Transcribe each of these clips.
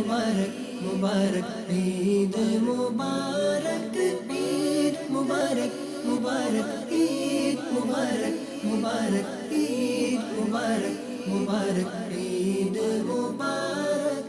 মুবারক মুবারক ঈদ মুবারক ঈদ মুবারক মুবারক ঈদ মুবারক মুবারক ঈদ মুবারক মুবারক ঈদ মুবারক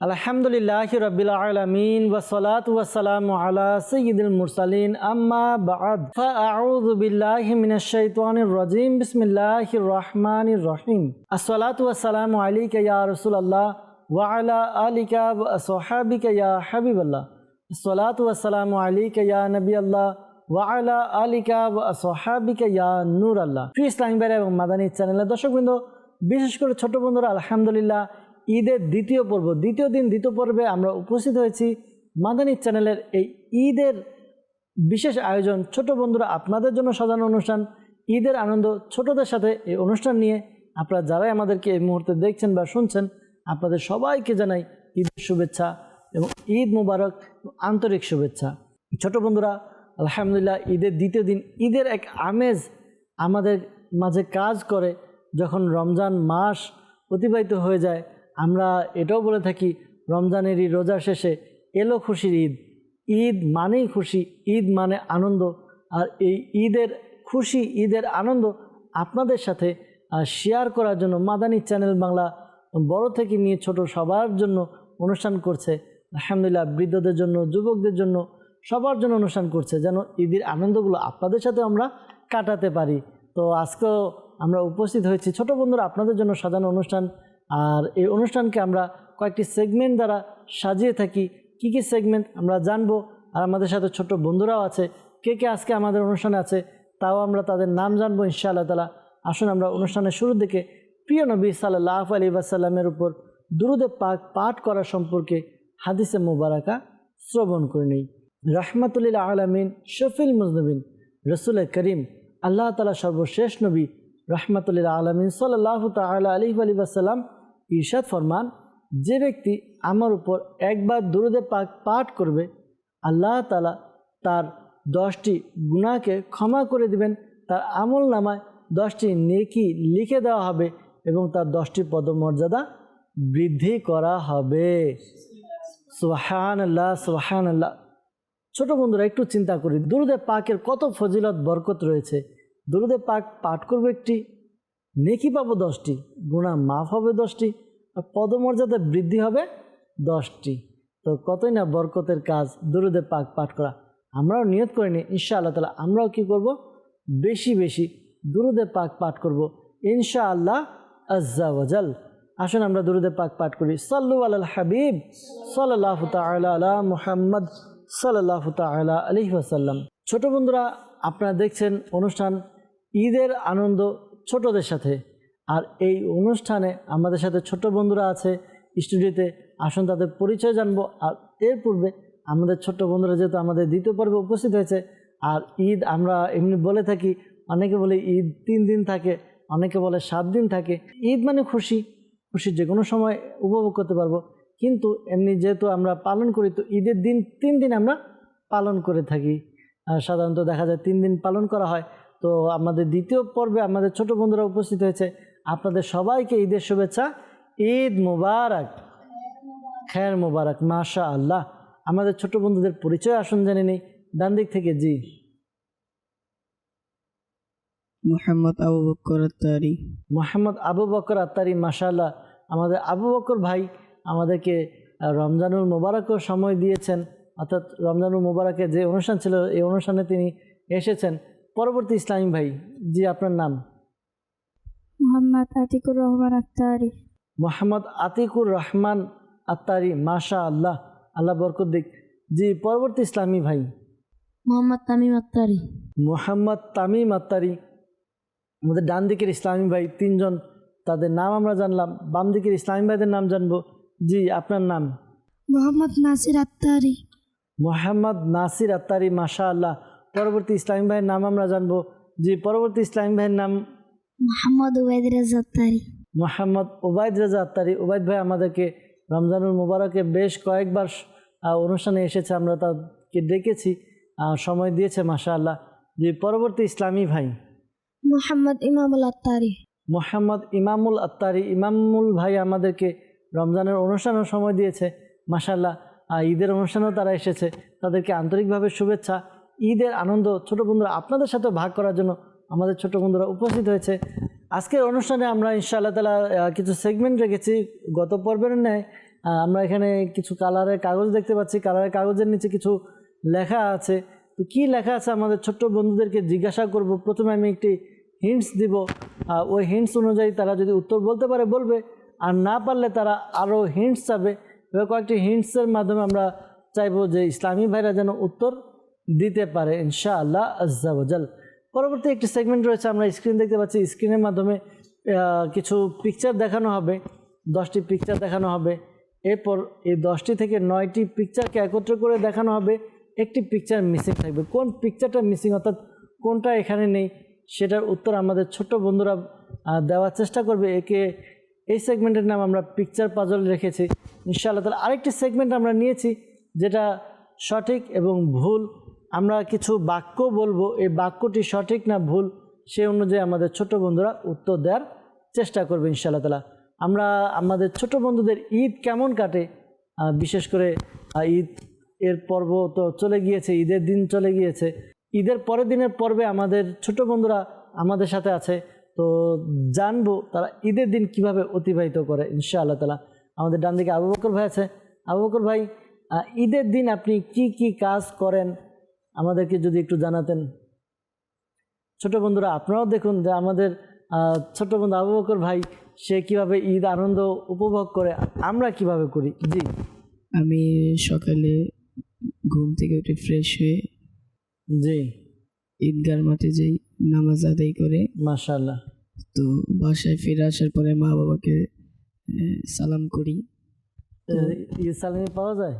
আলহামদুলিল্লাহ রবিল আলমিন ওসলাত ওয়াসালাম আলা সঈদুল মুরসালিন আম্মা বাদ ফাআউযু বিল্লাহি মিনাশ শাইতানির রাজিম বিসমিল্লাহির রহমানির রহিম আসসালাতু ওয়াসসালামু আলাইকা ইয়া রাসূলুল্লাহ ওয়া আলা আলিকা ওয়া আসহাবিকা ইয়া হাবিবাল্লাহ আসসালাতু ওয়াসসালামু আলাইকা ইয়া নবিয়াল্লাহ ওয়া আলা আলিকা ওয়া আসহাবিকা ইয়া নূর আল্লাহ প্রিয় ইসলামী এবং মাদানী চ্যানেলের দর্শকবৃন্দ, বিশেষ করে ছোট বন্ধুরা, আলহামদুলিল্লাহ, ঈদের দ্বিতীয় পর্ব, দ্বিতীয় দিন, দ্বিতীয় পর্বে আমরা উপস্থিত হয়েছি মাদানী চ্যানেলের এই ঈদের বিশেষ আয়োজন, ছোট বন্ধুরা, আপনাদের জন্য সাজানো অনুষ্ঠান, ঈদের আনন্দ ছোটদের সাথে এই অনুষ্ঠান নিয়ে। আপনারা যারাই আমাদেরকে এই মুহূর্তে দেখছেন বা শুনছেন আপনাদের সবাইকে জানাই ঈদের শুভেচ্ছা এবং ঈদ মুবারক আন্তরিক শুভেচ্ছা। ছোট বন্ধুরা, আলহামদুলিল্লাহ ঈদের দ্বিতীয় দিন, ঈদের এক আমেজ আমাদের মাঝে কাজ করে। যখন রমজান মাস অতিবাহিত হয়ে যায়, আমরা এটাও বলে থাকি, রমজানেরই রোজা শেষে এলো খুশির ঈদ। ঈদ মানেই খুশি, ঈদ মানে আনন্দ। আর এই ঈদের খুশি, ঈদের আনন্দ আপনাদের সাথে শেয়ার করার জন্য মাদানী চ্যানেল বাংলা বড় থেকে নিয়ে ছোট সবার জন্য অনুষ্ঠান করছে। আলহামদুলিল্লাহ, বৃদ্ধদের জন্য, যুবকদের জন্য সবার জন্য অনুষ্ঠান করছে যেন ঈদের আনন্দগুলো আপনাদের সাথে আমরা কাটাতে পারি। তো আজকেও আমরা উপস্থিত হয়েছি। ছোট বন্ধুরা, আপনাদের জন্য সাজানো অনুষ্ঠান। আর এই অনুষ্ঠানকে আমরা কয়েকটি সেগমেন্ট দ্বারা সাজিয়ে থাকি। কি কি সেগমেন্ট আমরা জানব? আর আমাদের সাথে ছোট বন্ধুরাও আছে। কে কে আজকে আমাদের অনুষ্ঠানে আছে? তাও আমরা তাদের নাম জানব ইনশাআল্লাহ তালা আসুন আমরা অনুষ্ঠানের শুরুর দিকে প্রিয় নবী সাল্লাহ আলী ওয়াসাল্লামের উপর দুরুদে পাক পাঠ করা সম্পর্কে হাদিসে মুবারাকা শ্রবণ করে নিই। রহমতুল্লাহ আলমিন, শফিল মুজনবিন, রসুল করিম, আল্লাহ তালা সর্বশেষ নবী রহমতুল্লাহ আলমিন সাল্লাহ তালা আলী আলী ওয়াসাল্লাম ঈর্ষাদ ফরমান, যে ব্যক্তি আমার উপর একবার দুরুদে পাক পাঠ করবে, আল্লাহ তালা তার দশটি গুণাকে ক্ষমা করে দিবেন, তার আমল নামায় দশটি নেকি লিখে দেওয়া হবে এবং তার দশটি পদমর্যাদা বৃদ্ধি করা হবে। সুহান আল্লাহ সুহান আল্লাহ ছোট বন্ধুরা, একটু চিন্তা করি। দুরুদে পাকের কত ফজিলত, বরকত রয়েছে? দুরুদে পাক পাঠ করবে একটি, নেকি পাবো দশটি গুণা মাফ হবে দশটি, আর পদমর্যাদা বৃদ্ধি হবে দশটি। তো কতই না বরকতের কাজ দুরুদে পাক পাঠ করা। আমরাও নিয়ত করে নিই ইনশা আল্লাহ তালা আমরাও কী করব? বেশি বেশি দুরুদে পাক পাঠ করব। ইনশা আল্লাহ আজ্জাওয়াজাল আসুন আমরা দুরুদে পাক পাঠ করি। সাল্লু আল হাবিব সাল্লাহ তালা আলা মুহাম্মদ সাল্লাহ তালা আলহি আসাল্লাম ছোট বন্ধুরা, আপনারা দেখছেন অনুষ্ঠান ঈদের আনন্দ ছোটদের সাথে। আর এই অনুষ্ঠানে আমাদের সাথে ছোট বন্ধুরা আছে, স্টুডিওতে আসুন তাদের পরিচয় জানব। আর এর পূর্বে আমাদের ছোট্ট বন্ধুরা যেহেতু আমাদের দ্বিতীয় পর্বে উপস্থিত হয়েছে, আর ঈদ আমরা এমনি বলে থাকি, অনেকে বলে ঈদ তিন দিন থাকে অনেকে বলে সাত দিন থাকে। ঈদ মানে খুশি। খুশি যে কোনো সময় উপভোগ করতে পারব। কিন্তু এমনি যেহেতু আমরা পালন করি, তো ঈদের দিন, তিন দিন আমরা পালন করে থাকি। সাধারণত দেখা যায় তিন দিন পালন করা হয়। তো আমাদের দ্বিতীয় পর্বে আমাদের ছোট বন্ধুরা উপস্থিত হয়েছে। আপনাদের সবাইকে ঈদের শুভেচ্ছা। ঈদ মুবারক। খ্যার মুবারক মাশা আল্লাহ আমাদের ছোট বন্ধুদের পরিচয় আসুন জেনে নেই। ডান দিক থেকে জি। মোহাম্মদ আবু বকর আত্তারি। মোহাম্মদ আবু বকর আত্তারি মাশাল্লাহ আমাদের আবু বকর ভাই আমাদেরকে রমজানুল মোবারকও সময় দিয়েছেন। অর্থাৎ রমজানুল মোবারকের যে অনুষ্ঠান ছিল এই অনুষ্ঠানে তিনি এসেছেন। পরবর্তী ইসলামী ভাই জি আপনার নাম? মোহাম্মদ আতিকুর রহমান আক্তারি মোহাম্মদ আতিকুর রহমান আত্তারি মাশা আল্লাহ আল্লাহ বরকত দিক। জি পরবর্তী ইসলামী ভাই। মোহাম্মদ তামিম আক্তারি মোহাম্মদ তামিম আত্তারি। আমাদের ডান দিকের ইসলামী ভাই তিনজন তাদের নাম আমরা জানলাম। বাম দিকের ইসলামী ভাইদের নাম জানব। জি আপনার নাম? মোহাম্মদ নাসির আক্তারি মোহাম্মদ নাসির আত্তারি মাশা আল্লাহ পরবর্তী ইসলামী ভাইয়ের নাম আমরা জানব। জি পরবর্তী ইসলামী ভাইয়ের নাম? মোহাম্মদ উবাইদ রাজা আক্তারি মোহাম্মদ ওবায়দ রাজা আত্তারি। ওবায়দ ভাই আমাদেরকে রমজানুল মুবারকে বেশ কয়েকবার অনুষ্ঠানে এসেছে আমরা তাকে ডেকেছি সময় দিয়েছে মাশা আল্লাহ জি পরবর্তী ইসলামী ভাই? মোহাম্মদ ইমামুল আক্তারি মোহাম্মদ ইমামুল আত্তারি, ইমামুল ভাই আমাদেরকে রমজানের অনুষ্ঠানের সময় দিয়েছে। মাসাল্লাহ ঈদের অনুষ্ঠানেও তারা এসেছে। তাদেরকে আন্তরিকভাবে শুভেচ্ছা। ঈদের আনন্দ ছোট বন্ধুরা আপনাদের সাথে ভাগ করার জন্য আমাদের ছোট বন্ধুরা উপস্থিত হয়েছে। আজকের অনুষ্ঠানে আমরা ইনশাআল্লাহ তালা কিছু সেগমেন্ট রেখেছি। গত পর্বের ন্যায় আমরা এখানে কিছু কালারের কাগজ দেখতে পাচ্ছি। কালারের কাগজের নিচে কিছু লেখা আছে। তো কী লেখা আছে আমাদের ছোট্ট বন্ধুদেরকে জিজ্ঞাসা করব। প্রথমে আমি একটি হিন্টস দিব। ওই হিন্টস অনুযায়ী তারা যদি উত্তর বলতে পারে, বলবে। আর না পারলে তারা আরও হিন্টস চাবে। এবার কয়েকটি হিন্টসের মাধ্যমে আমরা চাইব যে ইসলামী ভাইরা যেন উত্তর দিতে পারে ইনশা আল্লাহ আজ্জাবজাল পরবর্তী একটি সেগমেন্ট রয়েছে, আমরা স্ক্রিন দেখতে পাচ্ছি। স্ক্রিনের মাধ্যমে কিছু পিকচার দেখানো হবে। দশটি পিকচার দেখানো হবে। এরপর এই দশটি থেকে নয়টি পিকচারকে একত্র করে দেখানো হবে। একটি পিকচার মিসিং থাকবে। কোন পিকচারটা মিসিং অর্থাৎ কোনটা এখানে নেই? সেটার উত্তর আমাদের ছোট্ট বন্ধুরা দেওয়ার চেষ্টা করবে। একে এই সেগমেন্টের নাম আমরা পিকচার পাজল রেখেছি। ইনশাআল্লাহ তাহলে আরেকটি সেগমেন্ট আমরা নিয়েছি, যেটা সঠিক এবং ভুল। আমরা কিছু বাক্য বলব, এই বাক্যটি সঠিক না ভুল, সে অনুযায়ী আমাদের ছোট বন্ধুরা উত্তর দেওয়ার চেষ্টা করবে ইনশাআল্লাহ তালা আমরা আমাদের ছোট বন্ধুদের ঈদ কেমন কাটে? বিশেষ করে ঈদ এর পর্ব তো চলে গিয়েছে, ঈদের দিন চলে গিয়েছে। ঈদের পরের দিনের পর্বে আমাদের ছোট বন্ধুরা আমাদের সাথে আছে। তো জানব তারা ঈদের দিন কীভাবে অতিবাহিত করে ইনশা আল্লাহ তালা আমাদের ডান দিকে আবু বকর ভাই আছে। আবু বকর ভাই ঈদের দিন আপনি কি কি কাজ করেন? আমাদেরকে যদি একটু জানাতেন। ছোট বন্ধুরা, আপনারাও দেখুন যে আমাদের ছোট বন্ধু আবু বকর ভাই, সে কীভাবে ঈদ আনন্দ উপভোগ করে, আমরা কীভাবে করি? জি। আমি সকালে ঘুম থেকে উঠে ফ্রেশ হয়ে জি। ঈদগার মাঠে যাই নামাজ আদায় করে মাশাল্লাহ তো বাসায় ফিরে আসার পরে মা বাবাকে সালাম করি। ঈদ সালামি পাওয়া যায়?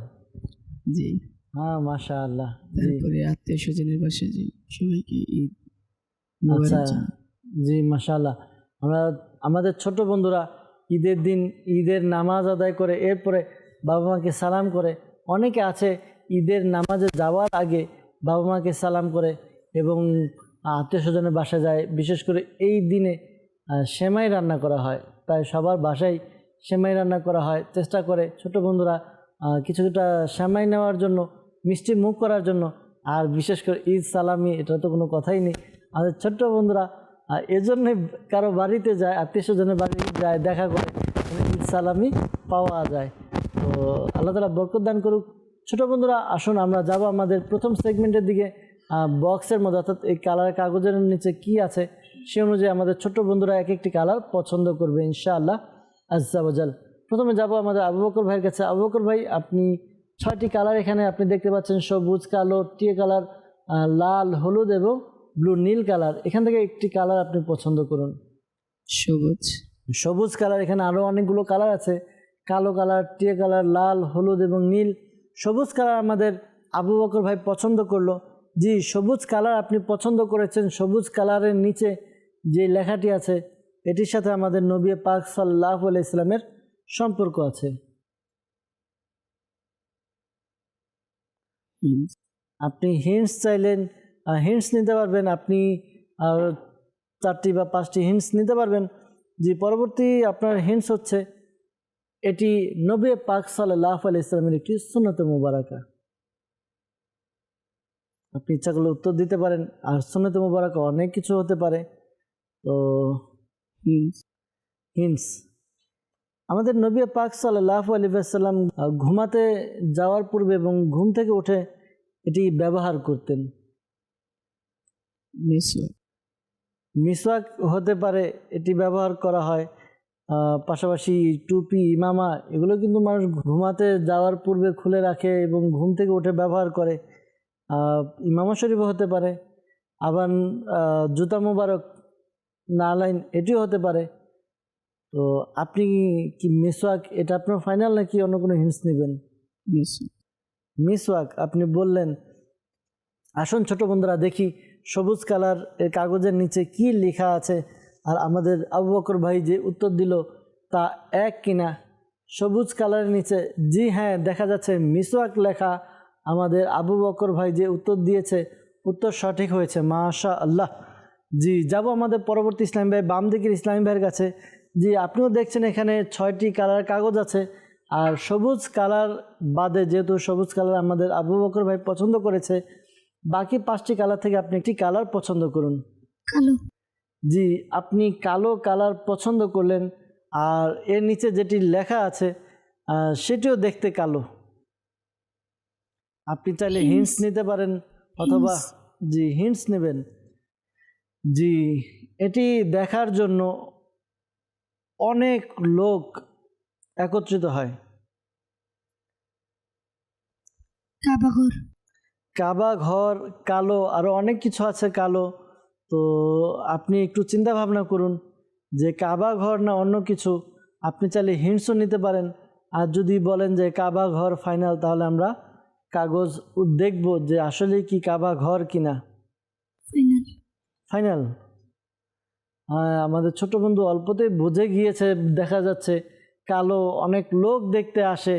জি। হ্যাঁ মাশাআল্লাহ। তারপরে আত্মীয় স্বজনের বাসায় যাই সবাইকে ঈদ আচ্ছা। জি মাশাআল্লাহ। আমরা আমাদের ছোট বন্ধুরা ঈদের দিন ঈদের নামাজ আদায় করে এরপরে বাবা মাকে সালাম করে অনেকে আছে ঈদের নামাজে যাওয়ার আগে বাবা মাকে সালাম করে এবং আত্মীয় স্বজনের বাসায় যায়। বিশেষ করে এই দিনে সেমাই রান্না করা হয়। প্রায় সবার বাসায় সেমাই রান্না করা হয়। চেষ্টা করে ছোট বন্ধুরা কিছুটা সেমাই নেওয়ার জন্য, মিষ্টি মুখ করার জন্য। আর বিশেষ করে ঈদ সালামি, এটা তো কোনো কথাই নেই। আমাদের ছোট্ট বন্ধুরা এজন্যই কারও বাড়িতে যায় আত্মীয় স্বজনের বাড়ি যায়, দেখা করে ঈদ সালামি পাওয়া যায়। তো আল্লাহ তালা বরকত দান করুক। ছোট বন্ধুরা আসুন আমরা যাব আমাদের প্রথম সেগমেন্টের দিকে। বক্সের মধ্যে অর্থাৎ এই কালার কাগজের নিচে কি আছে সে অনুযায়ী আমাদের ছোট বন্ধুরা এক একটি কালার পছন্দ করবে ইনশাআল্লাহ আজাল প্রথমে যাব আমাদের আবু বকর ভাইয়ের কাছে। আবু বকর ভাই আপনি ছয়টি কালার এখানে আপনি দেখতে পাচ্ছেন সবুজ কালো টিয়ে কালার লাল হলুদ এবং ব্লু নীল কালার এখান থেকে একটি কালার আপনি পছন্দ করুন। সবুজ। সবুজ কালার এখানে আরও অনেকগুলো কালার আছে। কালো কালার টিয়ে কালার লাল হলুদ এবং নীল। সবুজ কালার আমাদের আবু বকর ভাই পছন্দ করল। জি, সবুজ কালার আপনি পছন্দ করেছেন, সবুজ কালারের নিচে যে লেখাটি আছে, এটির সাথে আমাদের নবী পাক সাল্লাহ ইসলামের সম্পর্ক আছে। আপনি হিন্টস চাইলেন হিন্টস নিতে পারবেন, আপনি চারটি বা পাঁচটি হিন্টস নিতে পারবেন। যে পরবর্তী আপনার হিন্টস হচ্ছে এটি নবী পাক সাল্লাহ আলি ইসলামের একটি সুন্নত মুবারাকা। আপনি ইচ্ছা করলে উত্তর দিতে পারেন আর সুন্নত মুবারাকা অনেক কিছু হতে পারে। তো হিন্স আমাদের নবী পাক সাল্লাহ আলী সাল্লাম ঘুমাতে যাওয়ার পূর্বে এবং ঘুম থেকে উঠে এটি ব্যবহার করতেন। মিসওয়াক মিসওয়াক হতে পারে এটি ব্যবহার করা হয়। পাশাপাশি টুপি ইমামা এগুলো কিন্তু মানুষ ঘুমাতে যাওয়ার পূর্বে খুলে রাখে এবং ঘুম থেকে উঠে ব্যবহার করে। ইমামা শরীফও হতে পারে আবার জুতা মুবারক নালাইন এটিও হতে পারে। তো আপনি কি মিসওয়াক এটা আপনার ফাইনাল নাকি অন্য কোনো হিন্টস নেবেন? মিসওয়াক আপনি বললেন আসুন ছোট বন্ধুরা দেখি সবুজ কালারের কাগজের নিচে কি লেখা আছে। আর আমাদের আবু বকর ভাই যে উত্তর দিল, তা এক কিনা? সবুজ কালারের নিচে, জি হ্যাঁ দেখা যাচ্ছে মিসওয়াক লেখা। আমাদের আবু বকর ভাই যে উত্তর দিয়েছে, উত্তর সঠিক হয়েছে মাশা আল্লাহ জি, যাব আমাদের পরবর্তী ইসলাম ভাই, বাম দিকের ইসলামী ভাইয়ের কাছে। জি, আপনিও দেখছেন এখানে ছয়টি কালার কাগজ আছে। আর সবুজ কালার বাদে, যেহেতু সবুজ কালার আমাদের আবু বকর ভাই পছন্দ করেছে, বাকি পাঁচটি কালার থেকে আপনি একটি কালার পছন্দ করুন। কালো। জি আপনি কালো কালার পছন্দ করলেন আর এর নিচে যেটি লেখা আছে সেটিও দেখতে কালো। আপনি চাইলে হিন্টস নিতে পারেন অথবা জি হিন্টস নেবেন। জি এটি দেখার জন্য অনেক লোক একত্রিত হয়। কাবা ঘর কালো আরও অনেক কিছু আছে কালো। তো আপনি একটু চিন্তা ভাবনা করুন যে কাবা ঘর না অন্য কিছু। আপনি চাইলে হিন্টসও নিতে পারেন। আর যদি বলেন যে কাবা ঘর ফাইনাল তাহলে আমরা কাগজ দেখব যে আসলে কি কাবা ঘর কিনা। ফাইনাল ফাইনাল হ্যাঁ আমাদের ছোট বন্ধু অল্পতেই বুঝে গিয়েছে দেখা যাচ্ছে কালো অনেক লোক দেখতে আসে।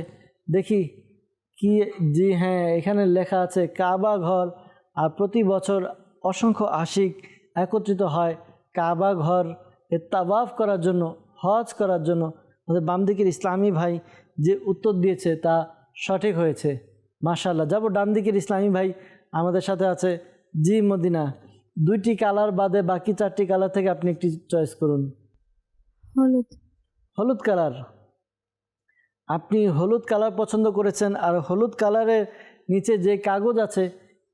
দেখি কি জি হ্যাঁ এখানে লেখা আছে কাবা ঘর আর প্রতি বছর অসংখ্য আশিক একত্রিত হয় কাবা ঘর এর তাওয়াফ করার জন্য হজ করার জন্য। আমাদের বাম দিকের ইসলামী ভাই যে উত্তর দিয়েছে তা সঠিক হয়েছে। মাশাল্লাহ যাব ডান দিকের ইসলামী ভাই আমাদের সাথে আছে জি মদিনা। দুইটি কালার বাদে বাকি চারটি কালার থেকে আপনি একটি চয়েস করুন। হলুদ। হলুদ কালার। আপনি হলুদ কালার পছন্দ করেছেন আর হলুদ কালারের নিচে যে কাগজ আছে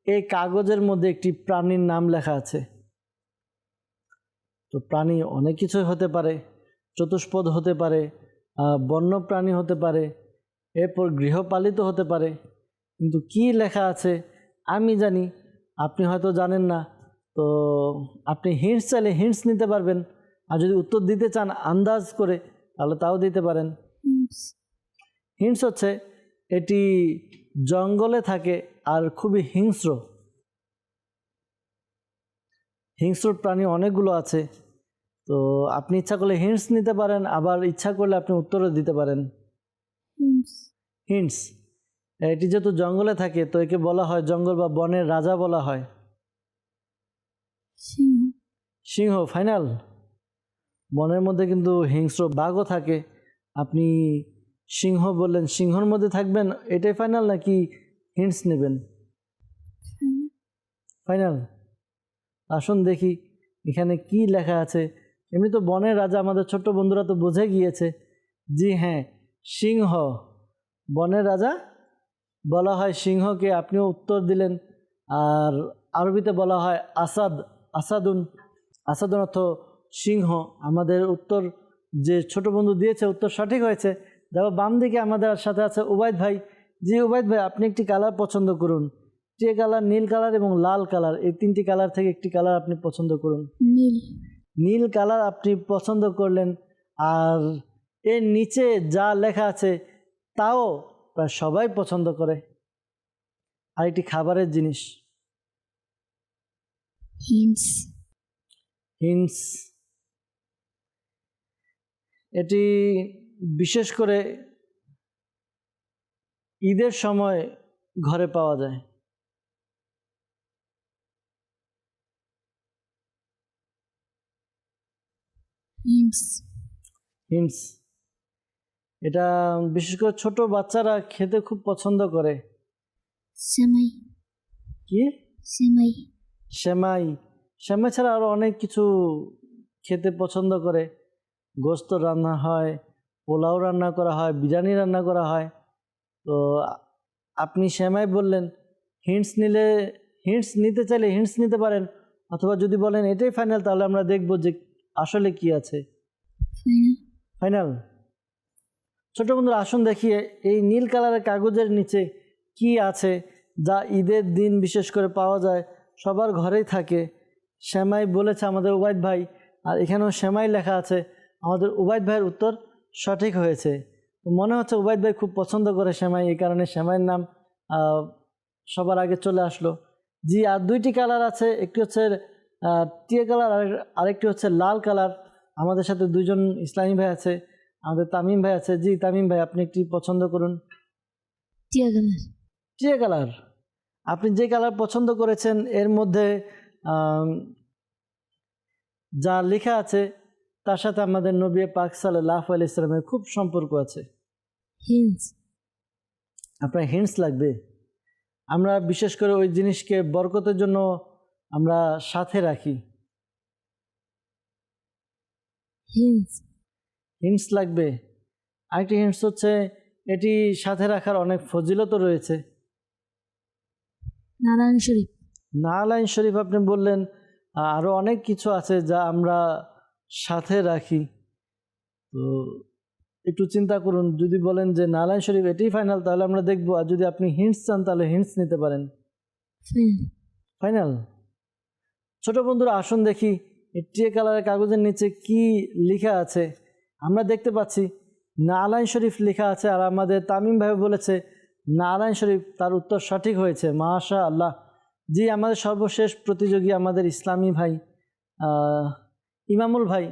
এই কাগজের মধ্যে একটি প্রাণীর নাম লেখা আছে। তো প্রাণী অনেক কিছুই হতে পারে চতুষ্পদ হতে পারে বন্য প্রাণী হতে পারে এরপর গৃহপালিত হতে পারে। কিন্তু কি লেখা আছে আমি জানি আপনি হয়তো জানেন না। তো আপনি হিন্টস চাইলে হিন্টস নিতে পারবেন। আর যদি উত্তর দিতে চান আন্দাজ করে তাহলে তাও দিতে পারেন। হিন্টস হিংস হচ্ছে এটি জঙ্গলে থাকে আর খুবই হিংস্র। হিংস্র প্রাণী অনেকগুলো আছে। তো আপনি ইচ্ছা করলে হিন্টস নিতে পারেন আবার ইচ্ছা করলে আপনি উত্তরও দিতে পারেন। হিন্টস এটি যেহেতু জঙ্গলে থাকে তো একে বলা হয় জঙ্গল বা বনের রাজা বলা হয়। সিংহ। সিংহ ফাইনাল। বনের মধ্যে কিন্তু হিংস্র বাঘও থাকে। আপনি সিংহ বললেন সিংহর মধ্যে থাকবেন এটাই ফাইনাল নাকি হিন্টস নেবেন? ফাইনাল। আসুন দেখি এখানে কি লেখা আছে? এমনি তো বনের রাজা, আমাদের ছোট্ট বন্ধুরা তো বুঝে গিয়েছে। জি হ্যাঁ সিংহ। বনের রাজা বলা হয় সিংহকে, আপনিও উত্তর দিলেন। আর আরবিতে বলা হয় আসাদ, আসাদুন। আসাদুন অর্থ সিংহ। আমাদের উত্তর যে ছোট বন্ধু দিয়েছে, উত্তর সঠিক হয়েছে। দেখো, বাম দিকে আমাদের সাথে আছে উবায়দ ভাই। জি উবায়দ ভাই, আপনি একটি কালার পছন্দ করুন। টে কালার, নীল কালার এবং লাল কালার, এই তিনটি কালার থেকে একটি কালার আপনি পছন্দ করুন। নীল। নীল কালার আপনি পছন্দ করলেন আর এর নিচে যা লেখা আছে তাও প্রায় সবাই পছন্দ করে। আর একটি খাবারের জিনিস। হিন্টস হিন্টস এটি বিশেষ করে ঈদের সময় ঘরে পাওয়া যায়। হিন্টস এটা বিশেষ করে ছোট বাচ্চারা খেতে খুব পছন্দ করে। সেমাই। কি? সেমাই। সেমাই। সেমাই ছাড়া আরও অনেক কিছু খেতে পছন্দ করে। গোস্ত রান্না হয় পোলাও রান্না করা হয় বিরিয়ানি রান্না করা হয়। তো আপনি সেমাই বললেন হিন্টস নিলে হিন্টস নিতে চাইলে হিন্টস নিতে পারেন। অথবা যদি বলেন এটাই ফাইনাল তাহলে আমরা দেখব যে আসলে কি আছে? ফাইনাল ছোট বন্ধুরা আসুন দেখি এই নীল কালারের কাগজের নিচে কি আছে যা ঈদের দিন বিশেষ করে পাওয়া যায় সবার ঘরেই থাকে। শ্যামাই বলেছে আমাদের উবায়দ ভাই আর এখানেও শ্যামাই লেখা আছে আমাদের উবায়দ ভাইয়ের উত্তর সঠিক হয়েছে। মনে হচ্ছে উবায়দ ভাই খুব পছন্দ করে শ্যামাই এই কারণে শ্যামাইয়ের নাম সবার আগে চলে আসলো। জি আর দুইটি কালার আছে একটি হচ্ছে টিয়া কালার আর আরেকটি হচ্ছে লাল কালার। আমাদের সাথে দুজন ইসলামী ভাই আছে আমাদের তামিম ভাই আছে। জি তামিম ভাই আপনি একটি পছন্দ করুন। টিয়া কালার। টিয়া কালার। আপনি যে কালার পছন্দ করেছেন এর মধ্যে যা লেখা আছে তার সাথে আমাদের নবী পাক সাল্লাহ আলি ইসলামের খুব সম্পর্ক আছে। হিন্স আপনার হিন্টস লাগবে। আমরা বিশেষ করে ওই জিনিসকে বরকতের জন্য আমরা সাথে রাখি। হিন্টস লাগবে। আরেকটি হিন্টস হচ্ছে এটি সাথে রাখার অনেক ফজিলতও রয়েছে। নারায়ণ শরীফ। নালাইন শরীফ আপনি বললেন আরও অনেক কিছু আছে যা আমরা সাথে রাখি। তো একটু চিন্তা করুন যদি বলেন যে নালাইন শরীফ এটি ফাইনাল তাহলে আমরা দেখব আর যদি আপনি হিন্টস চান তাহলে হিন্টস নিতে পারেন। ফাইনাল ছোট বন্ধুরা, আসুন দেখি টিয়ে কালারের কাগজের নিচে কি লেখা আছে। আমরা দেখতে পাচ্ছি নালাইন শরীফ লেখা আছে আর আমাদের তামিম ভাই বলেছে, নারায়ণ শরীফ তার উত্তর সঠিক হয়েছে। মাশা আল্লাহ জি, আমাদের সর্বশেষ প্রতিযোগী আমাদের ইসলামী ভাই ইমামুল ভাই,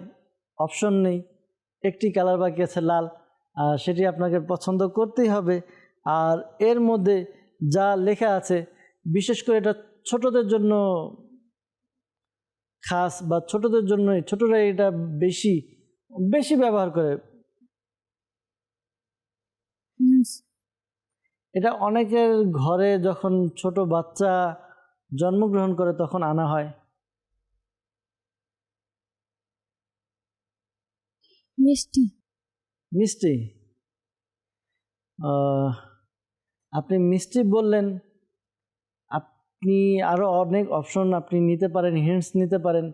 অপশন নেই, একটি কালার বাকি আছে লাল সেটি আপনাকে পছন্দ করতেই হবে। আর এর মধ্যে যা লেখা আছে, বিশেষ করে এটা ছোটদের জন্য খাস বা ছোটদের জন্যই ছোটরা এটা বেশি বেশি ব্যবহার করে। এটা অনেকের ঘরে যখন ছোট বাচ্চা জন্মগ্রহণ করে তখন আনা হয়। মিষ্টি। মিষ্টি? আপনি মিষ্টি বললেন আপনি আরও অনেক অপশন আপনি নিতে পারেন হিন্টস নিতে পারেন।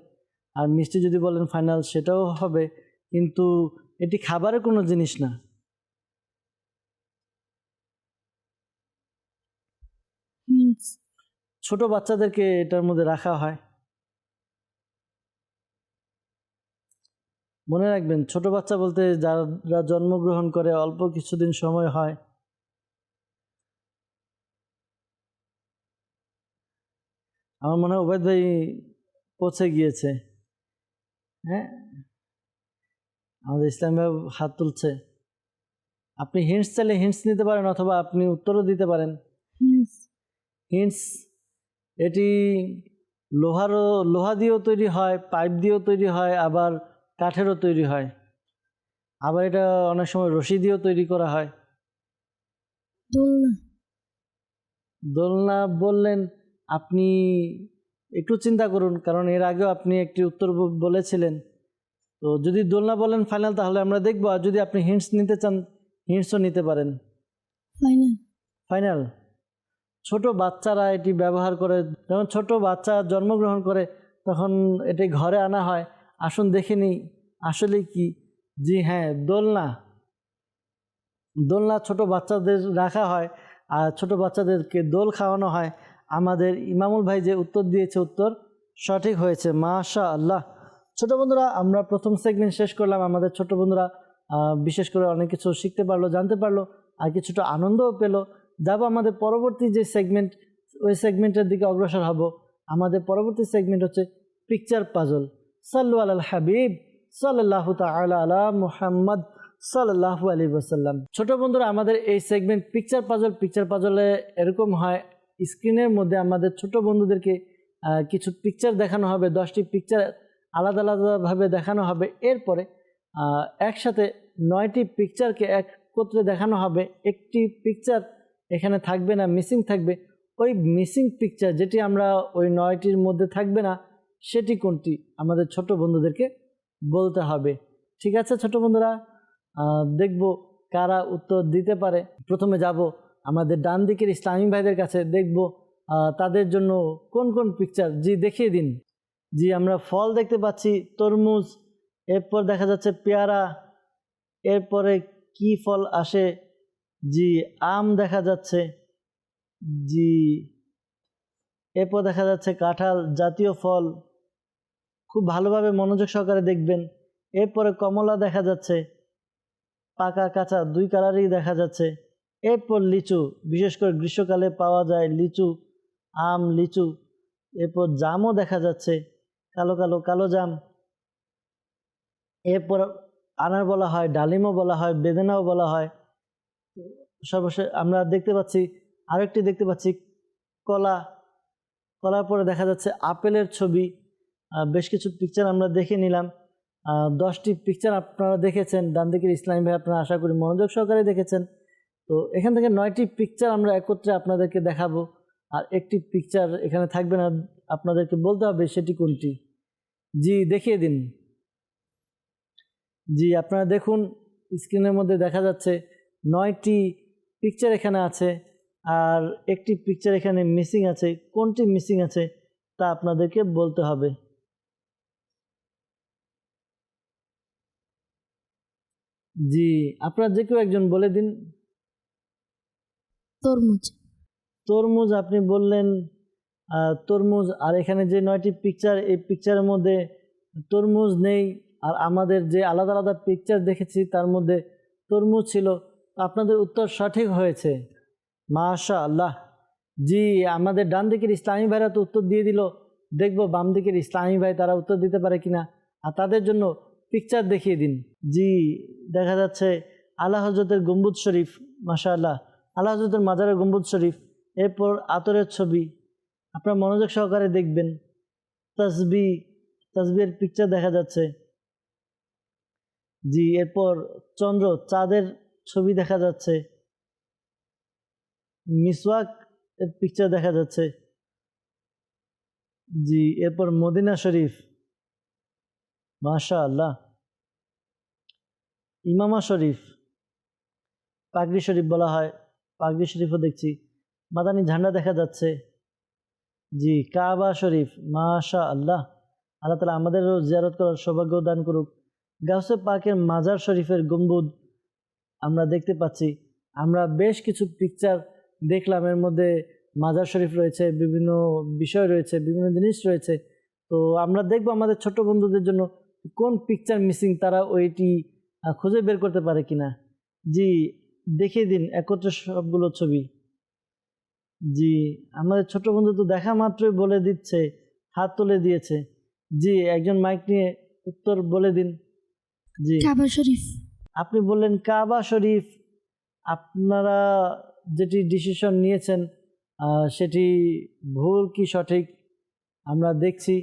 আর মিষ্টি যদি বলেন ফাইনাল সেটাও হবে। কিন্তু এটি খাবারের কোনো জিনিস না। ছোট বাচ্চাদেরকে এটার মধ্যে রাখা হয়। মনে রাখবেন ছোট বাচ্চা বলতে যারা জন্মগ্রহণ করে অল্প কিছুদিন সময় হয় আমার মনে হয় ওবায়দ ভাই পৌঁছে গিয়েছে। হ্যাঁ? আমাদের ইসলাম ভাই হাত তুলছে। আপনি হিন্টস চাইলে হিন্টস নিতে পারেন অথবা আপনি উত্তরও দিতে পারেন। হিন্স হিন্টস এটি লোহারও লোহা দিয়েও তৈরি হয় পাইপ দিয়েও তৈরি হয় আবার কাঠেরও তৈরি হয়। আবার এটা অনেক সময় রশি দিয়েও তৈরি করা হয়। দোলনা। দোলনা বললেন আপনি একটু চিন্তা করুন কারণ এর আগেও আপনি একটি উত্তর বলেছিলেন। তো যদি দোলনা বলেন ফাইনাল তাহলে আমরা দেখব আর যদি আপনি হিন্টস নিতে চান হিন্টসও নিতে পারেন। ফাইনাল ফাইনাল ছোট বাচ্চারা এটি ব্যবহার করে যখন ছোট বাচ্চা জন্মগ্রহণ করে তখন এটি ঘরে আনা হয়। আসুন দেখে নিই আসলে কি? জি হ্যাঁ দোলনা। দোলনা ছোট বাচ্চাদের রাখা হয় আর ছোট বাচ্চাদেরকে দোল খাওয়ানো হয়। আমাদের ইমামুল ভাই যে উত্তর দিয়েছে উত্তর সঠিক হয়েছে মাশা আল্লাহ ছোট বন্ধুরা, আমরা প্রথম সেগমেন্ট শেষ করলাম। আমাদের ছোট বন্ধুরা বিশেষ করে অনেক কিছু শিখতে পারল, জানতে পারল আর কিছুটা আনন্দও পেল। যাব আমাদের পরবর্তী যে সেগমেন্ট ওই সেগমেন্টের দিকে অগ্রসর হব। আমাদের পরবর্তী সেগমেন্ট হচ্ছে পিকচার পাজল সাল্লু আল হাবিব সাল্লাহ তালা আলা মুহাম্মদ সাল্লাহু আলী ওসাল্লাম ছোট বন্ধুরা, আমাদের এই সেগমেন্ট পিকচার পাজল পিকচার পাজলে এরকম হয় স্ক্রিনের মধ্যে আমাদের ছোট বন্ধুদেরকে কিছু পিকচার দেখানো হবে, দশটি পিকচার আলাদা আলাদাভাবে দেখানো হবে। এরপরে একসাথে নয়টি পিকচারকে একত্রে দেখানো হবে। একটি পিকচার এখানে থাকবে না মিসিং থাকবে। ওই মিসিং পিকচার যেটি আমরা ওই নয়টির মধ্যে থাকবে না, সেটি কোনটি? আমাদের ছোট বন্ধুদেরকে বলতে হবে। ঠিক আছে ছোট বন্ধুরা? দেখব কারা উত্তর দিতে পারে। প্রথমে যাব আমাদের ডান দিকের ইসলামী ভাইদের কাছে দেখব তাদের জন্য কোন কোন পিকচার জি, দেখিয়ে দিন। জি, আমরা ফল দেখতে পাচ্ছি, তরমুজ, এরপর দেখা যাচ্ছে পেয়ারা, এরপরে কি ফল আসে? জি, আম দেখা যাচ্ছে, জি, এরপর দেখা যাচ্ছে কাঁঠাল জাতীয় ফল। খুব ভালোভাবে মনোযোগ সহকারে দেখবেন। এরপরে কমলা দেখা যাচ্ছে, পাকা কাঁচা দুই কালারই দেখা যাচ্ছে। এরপর লিচু, বিশেষ করে গ্রীষ্মকালে পাওয়া যায় লিচু, আম, লিচু। এরপর জামও দেখা যাচ্ছে, কালো কালো কালো জাম। এরপর আনার বলা হয়, ডালিমও বলা হয়, বেদেনাও বলা হয়। সর্বশেষ আমরা দেখতে পাচ্ছি, আরেকটি দেখতে পাচ্ছি, কলা। কলার পরে দেখা যাচ্ছে আপেলের ছবি। বেশ কিছু পিকচার আমরা দেখে নিলাম। দশটি পিকচার আপনারা দেখেছেন। ডান দিকের ইসলামী ভাই আপনারা আশা করি মনোযোগ সহকারে দেখেছেন। তো এখান থেকে নয়টি পিকচার আমরা একত্রে আপনাদেরকে দেখাবো। আর একটি পিকচার এখানে থাকবে না, আপনাদেরকে বলতে হবে সেটি কোনটি। জি, দেখিয়ে দিন। জি, আপনারা দেখুন স্ক্রিনের মধ্যে দেখা যাচ্ছে নয়টি পিকচার এখানে আছে আর একটি পিকচার এখানে মিসিং আছে। কোনটি মিসিং আছে তা আপনাদেরকে বলতে হবে। জি, আপনারা যে কেউ একজন বলে দিন। তরমুজ। তরমুজ আপনি বললেন তরমুজ, আর এখানে যে নয়টি পিকচার এই পিকচারের মধ্যে তরমুজ নেই, আর আমাদের যে আলাদা আলাদা পিকচার দেখেছি, তার মধ্যে তরমুজ ছিল। আপনাদের উত্তর সঠিক হয়েছে। মাশা আল্লাহ জি, আমাদের ডান দিকের ইসলামী ভাইরা তো উত্তর দিয়ে দিল। দেখব বাম দিকের ইসলামী ভাই তারা উত্তর দিতে পারে কিনা। আর তাদের জন্য পিকচার দেখিয়ে দিন। জি, দেখা যাচ্ছে আল্লাহ হজরতের গম্বুজ শরীফ মাশা আল্লাহ আল্লাহ হজরতের মাজারের গম্বুজ শরীফ, এরপর আতরের ছবি। আপনার মনোযোগ সহকারে দেখবেন। তসবি, তসবির পিকচার দেখা যাচ্ছে। জি, এরপর চন্দ্র, চাঁদের ছবি দেখা যাচ্ছে। মিসওয়াক এর পিকচার দেখা যাচ্ছে। জি, এরপর মদিনা শরীফ। মাশা আল্লাহ ইমামা শরীফ, পাগড়ি শরীফ বলা হয়। পাগড়ি শরীফও দেখছি। মাদানী ঝান্ডা দেখা যাচ্ছে। জি, কাবা শরীফ মাশা আল্লাহ আল্লাহ তালা আমাদেরও জিয়ারত করার সৌভাগ্য দান করুক। গাউসে পাকের মাজার শরীফের গম্বুদ আমরা দেখতে পাচ্ছি। আমরা বেশ কিছু পিকচার দেখলাম। এর মধ্যে মাজার শরীফ রয়েছে, বিভিন্ন বিষয় রয়েছে, বিভিন্ন জিনিস রয়েছে। তো আমরা দেখব আমাদের ছোট বন্ধুদের জন্য কোন পিকচার মিসিং তারা ওইটি খুঁজে বের করতে পারে কিনা। জি দেখিয়ে দিন একত্রে সবগুলো ছবি। জি আমাদের ছোট বন্ধু তো দেখা মাত্রই বলে দিচ্ছে হাত তুলে দিয়েছে। জি একজন মাইক নিয়ে উত্তর বলে দিন। জি। কাবা শরীফ। আপনি বললেন কাবা শরীফ। আপনারা যেটি ডিসিশন নিয়েছেন সেটি ভুল কি সঠিক? আমরা দেখছি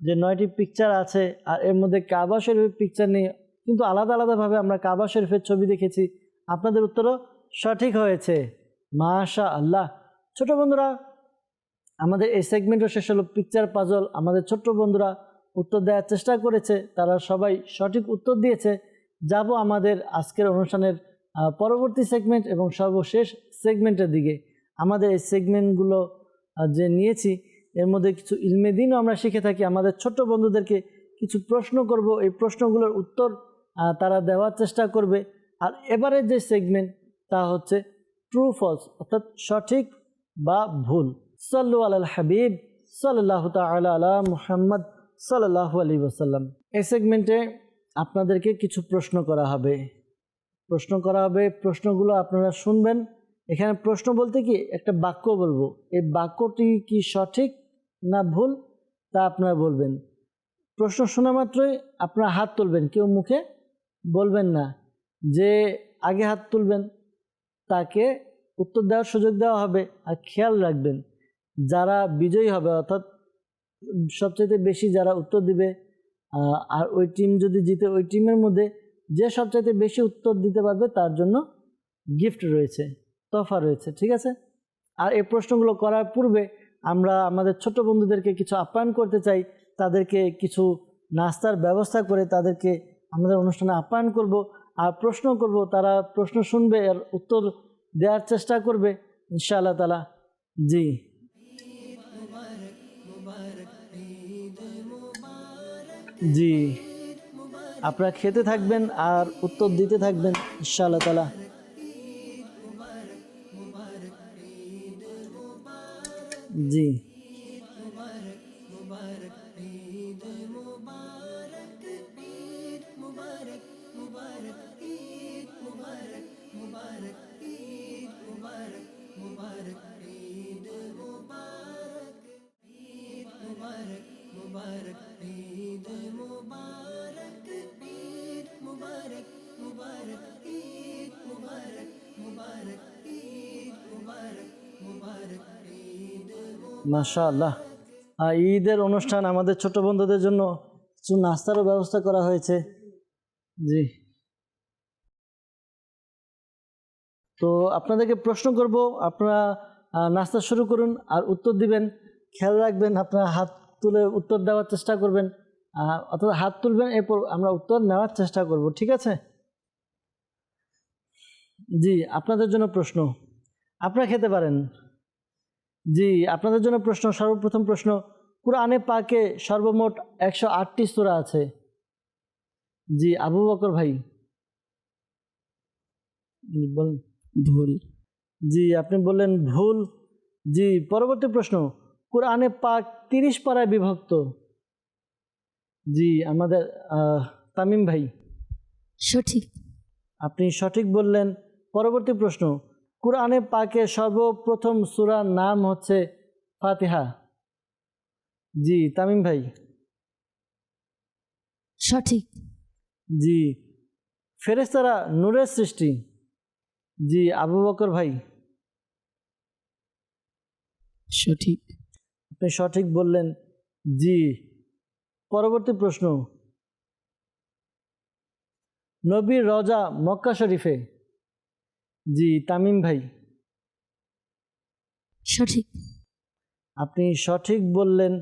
যে নয়টি পিকচার আছে আর এর মধ্যে কাবা শরীফের পিকচার নেই কিন্তু আলাদা আলাদাভাবে আমরা কাবা শরীফের ছবি দেখেছি। আপনাদের উত্তরও সঠিক হয়েছে। মাশা আল্লাহ ছোট বন্ধুরা, আমাদের এই সেগমেন্টও শেষ হলো পিকচার পাজল আমাদের ছোট্ট বন্ধুরা উত্তর দেওয়ার চেষ্টা করেছে। তারা সবাই সঠিক উত্তর দিয়েছে। যাব আমাদের আজকের অনুষ্ঠানের পরবর্তী সেগমেন্ট এবং সর্বশেষ সেগমেন্টের দিকে। আমাদের এই সেগমেন্টগুলো যে নিয়েছি, এর মধ্যে কিছু ইলমে দিনও আমরা শিখে থাকি। আমাদের ছোট্ট বন্ধুদেরকে কিছু প্রশ্ন করব। এই প্রশ্নগুলোর উত্তর তারা দেওয়ার চেষ্টা করবে। আর এবারের যে সেগমেন্ট তা হচ্ছে ট্রু ফলস অর্থাৎ সঠিক বা ভুল। সাল্লু আল হাবিব সাল্লাহ তালা আলা মুহাম্মদ সাল্লাহ আলী ওসাল্লাম এই সেগমেন্টে আপনাদেরকে কিছু প্রশ্ন করা হবে। প্রশ্ন করা হবে, প্রশ্নগুলো আপনারা শুনবেন। এখানে প্রশ্ন বলতে কি, একটা বাক্য বলব। এই বাক্যটি কি সঠিক না ভুল, তা আপনারা বলবেন। প্রশ্ন শোনা মাত্রই আপনারা হাত তুলবেন, কেউ মুখে বলবেন না। যে আগে হাত তুলবেন, তাকে উত্তর দেওয়ার সুযোগ দেওয়া হবে। আর খেয়াল রাখবেন, যারা বিজয়ী হবে, অর্থাৎ সবচেয়ে বেশি যারা উত্তর দিবে আর ওই টিম যদি জিতে, ওই টিমের মধ্যে যে সবচাইতে বেশি উত্তর দিতে পারবে, তার জন্য গিফট রয়েছে তফা রয়েছে, ঠিক আছে? আর এই প্রশ্নগুলো করার পূর্বে আমরা আমাদের ছোট বন্ধুদেরকে কিছু আপ্যায়ন করতে চাই। তাদেরকে কিছু নাস্তার ব্যবস্থা করে তাদেরকে আমাদের অনুষ্ঠানে আপ্যায়ন করব। আর প্রশ্ন করব, তারা প্রশ্ন শুনবে আর উত্তর দেওয়ার চেষ্টা করবে, ইনশাআল্লাহ তালা জি। জি। আপনারা খেতে থাকবেন আর উত্তর দিতে থাকবেন, ইনশাআল্লাহ তালা জি। মাশা আল্লাহ আর ঈদের অনুষ্ঠান আমাদের ছোট বন্ধুদের জন্য কিছু নাস্তারও ব্যবস্থা করা হয়েছে। জি। তো আপনাদেরকে প্রশ্ন করব, আপনারা নাস্তা শুরু করুন আর উত্তর দিবেন। খেয়াল রাখবেন, আপনারা হাত তুলে উত্তর দেওয়ার চেষ্টা করবেন। অথবা হাত তুলবেন, এরপর আমরা উত্তর নেওয়ার চেষ্টা করব, ঠিক আছে? জি, আপনাদের জন্য প্রশ্ন। আপনারা খেতে পারেন। জি আপনাদের জন্য প্রশ্ন সর্বপ্রথম প্রশ্ন কোরআনে পাকে সর্বমোট একশো আটটি সূরা আছে? জি আবু বকর ভাই। বলুন। ভুল। জি আপনি বললেন ভুল। জি পরবর্তী প্রশ্ন কোরআনে পাক তিরিশ পাড়ায় বিভক্ত? জি আমাদের তামিম ভাই। সঠিক। আপনি সঠিক বললেন। পরবর্তী প্রশ্ন কোরআনে পাকে সর্বপ্রথম সূরার নাম হচ্ছে ফাতিহা। জি তামিম ভাই। সঠিক। জি ফেরেশতারা নূরের সৃষ্টি। জি আবু বকর ভাই। সঠিক। আপনি সঠিক বললেন। জি পরবর্তী প্রশ্ন। নবীর রজা মক্কা শরীফে। জি তামিম ভাই। সঠিক। আপনি সঠিক বললেন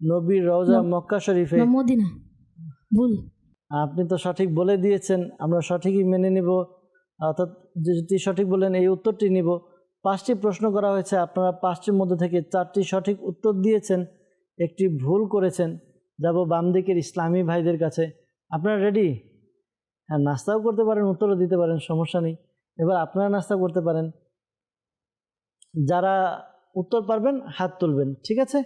নবীর রওজা মক্কা শরীফে। মদিনা। ভুল। আপনি তো সঠিক বলে দিয়েছেন আমরা সঠিকই মেনে নিব। অর্থাৎ যদি সঠিক বললেন এই উত্তরটি নিব। পাঁচটি প্রশ্ন করা হয়েছে আপনারা পাঁচটির মধ্যে থেকে চারটি সঠিক উত্তর দিয়েছেন একটি ভুল করেছেন। যাব বাম দিকের ইসলামী ভাইদের কাছে। আপনারা রেডি হ্যাঁ নাস্তাও করতে পারেন উত্তরও দিতে পারেন সমস্যা নেই। এবার আপনারা নাস্তা করতে পারেন। যারা উত্তর পারবেন হাত তুলবেন ঠিক আছে?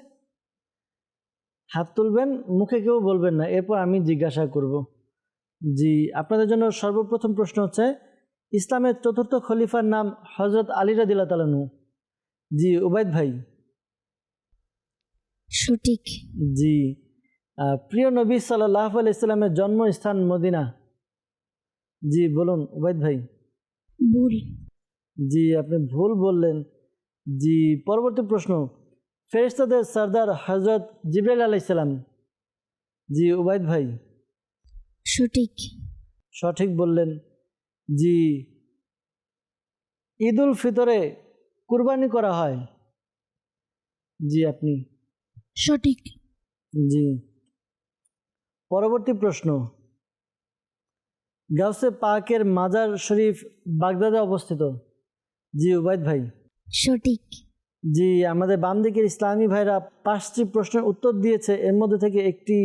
হাত তুলবেন মুখে কেউ বলবেন না। এরপর আমি জিজ্ঞাসা করব। জি আপনাদের জন্য সর্বপ্রথম প্রশ্ন হচ্ছে ইসলামের চতুর্থ খলিফার নাম হজরত আলী রাদিল্লা তালানু জি উবায়দ ভাই। সঠিক। জি প্রিয় নবী সাল্লাহ আলি ইসলামের জন্মস্থান মদিনা। জি বলুন উবায়দ ভাই। ভুল। জি আপনি ভুল বললেন। জি পরবর্তী প্রশ্ন। ফেরেশতাদের সর্দার হজরত জিব্রাইল আলাইসালাম জি উবায়দ ভাই। সঠিক। সঠিক বললেন। জি ঈদ উল ফিতরে কুরবানি করা হয়। জি আপনি। সঠিক। জি। পরবর্তী প্রশ্ন। গাউসে পাকের মাজার শরীফ বাগদাদে অবস্থিত। জি উবায়দ ভাই। সঠিক। জি আমাদের বাম দিকের ইসলামী ভাইরা পাঁচটি প্রশ্নের উত্তর দিয়েছে। এর মধ্যে থেকে একটি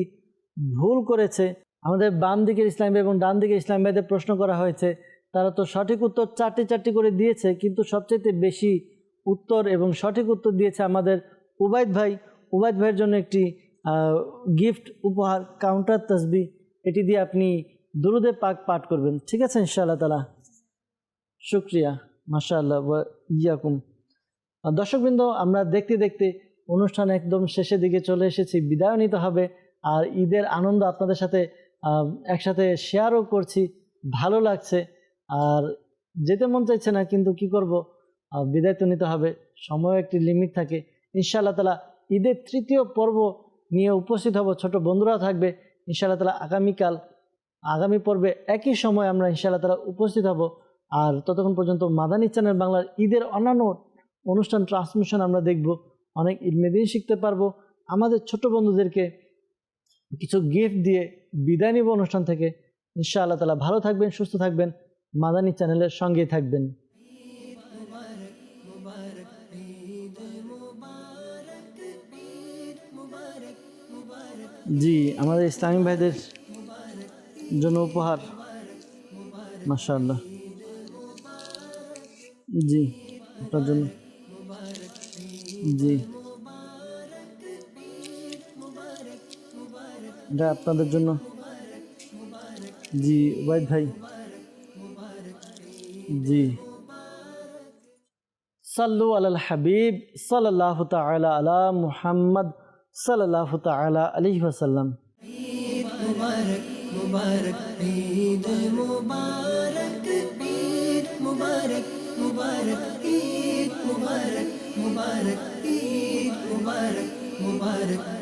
ভুল করেছে। আমাদের বাম দিকের ইসলাম ভাই এবং ডান দিকের ইসলাম ভাইদের প্রশ্ন করা হয়েছে। তারা তো সঠিক উত্তর চারটি চারটি করে দিয়েছে কিন্তু সবচেয়ে বেশি উত্তর এবং সঠিক উত্তর দিয়েছে আমাদের উবায়দ ভাই। উবায়দ ভাইয়ের জন্য একটি গিফট উপহার কাউন্টার তসবি। এটি দিয়ে আপনি দুরুদে পাক পাঠ করবেন। ঠিক আছে ইনশাআল্লাহ তালা শুক্রিয়া মাশা আল্লাহ ইয়াকুম। দর্শকবৃন্দ, আমরা দেখতে দেখতে অনুষ্ঠান একদম শেষের দিকে চলে এসেছি বিদায় নিতে হবে। আর ঈদের আনন্দ আপনাদের সাথে একসাথে শেয়ারও করছি, ভালো লাগছে। আর যেতে মন চাইছে না, কিন্তু কি করব? বিদায় তো নিতে হবে সময় একটি লিমিট থাকে। ইনশাআল্লাহ তালা ঈদের তৃতীয় পর্ব নিয়ে উপস্থিত হব, ছোট বন্ধুরা থাকবে। ইনশাআল্লাহ তালা আগামীকাল আগামী পর্বে একই সময় আমরা ইনশাআল্লাহ তালা উপস্থিত হব। আর ততক্ষণ পর্যন্ত মাদানী চ্যানেল বাংলার ঈদের অন্যান্য অনুষ্ঠান ট্রান্সমিশন আমরা দেখব। অনেক ইলমেদিন শিখতে পারব। আমাদের ছোট বন্ধুদেরকে কিছু গিফট দিয়ে বিদায় নিব অনুষ্ঠান থেকে। ইনশাআল্লাহ তালা ভালো থাকবেন, সুস্থ থাকবেন। মাদানী চ্যানেলের সঙ্গেই থাকবেন। জি, আমাদের ইসলামী ভাইদের জন্য উপহার। মাশাআল্লাহ। জি, আপনার জন্য। জি। এটা আপনাদের জন্য। জি, ওয়াইদ ভাই। জি। সাল্লু আলাল হাবিব সাল্লাল্লাহু তাআলা আলা মুহাম্মদ সাল্লাল্লাহু তাআলা আলাইহি ওয়াসাল্লাম। मुबारक मुबारक ईद मुबारक ईद मुबारक मुबारक ईद मुबारक मुबारक ईद मुबारक मुबारक ईद मुबारक